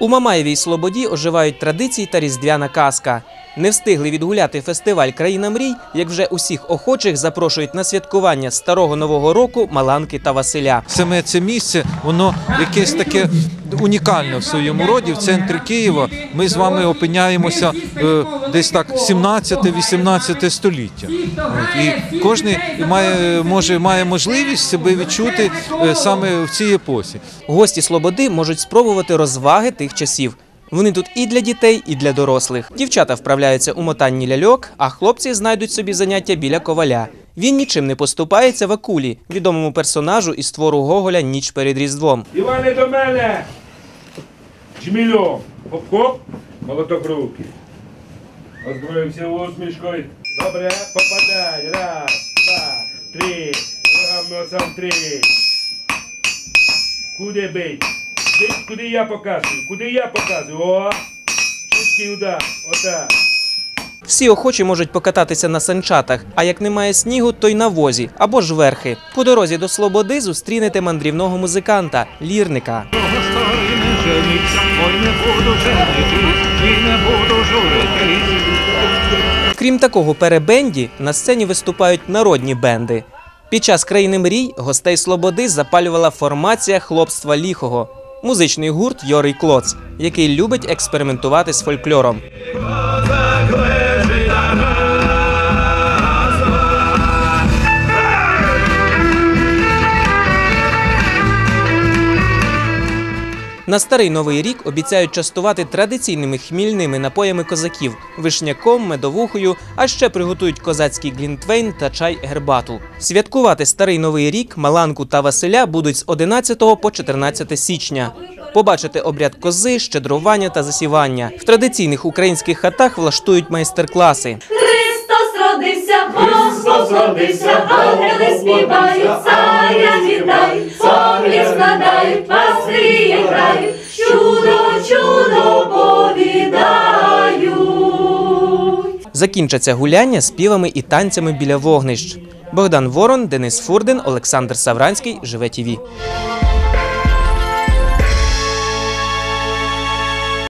У Мамаєвій Слободі оживають традиції та різдвяна казка. Не встигли відгуляти фестиваль Країна мрій, як вже усіх охочих запрошують на святкування старого нового року Маланки та Василя. Саме це місце, воно якесь таке унікальне в своєму роді. В центрі Києва ми з вами опиняємося е, десь так 17-18 століття. От, і кожен має, може, має можливість себе відчути е, саме в цій епосі. Гості Слободи можуть спробувати розваги тих часів. Вони тут і для дітей, і для дорослих. Дівчата вправляються у мотанні ляльок, а хлопці знайдуть собі заняття біля коваля. Він нічим не поступається Вакулі, відомому персонажу із твору Гоголя Ніч перед Різдвом. Іване до мене! Жмільом! Хоп-хоп, молоток руки. Озброївся усмішкою. Добре, попадай. Раз, два, три. Рогам носом три. Куди бить? Куди я показую? Куди я показую? О! Чіткий удар. Отак. Всі охочі можуть покататися на санчатах, а як немає снігу, то й на возі або ж верхи. По дорозі до Слободи зустрінете мандрівного музиканта, лірника. Крім такого перебенді, на сцені виступають народні бенди. Під час країни мрій гостей Слободи запалювала формація хлопства ліхого, музичний гурт Йорий Клоц, який любить експериментувати з фольклором. На старий новий рік обіцяють частувати традиційними хмільними напоями козаків, вишняком, медовухою, а ще приготують козацький глінтвейн та чай гербату. Святкувати старий новий рік, Маланку та Василя будуть з 11 по 14 січня. Побачити обряд кози, щедрування та засівання. В традиційних українських хатах влаштують майстер-класи. Христос родився, Бог родився, ангели співають, царя вітають, поклін складають, Закінчаться гуляння співами і танцями біля вогнищ. Богдан Ворон, Денис Фурдин, Олександр Савранський. Живе ТІВІ.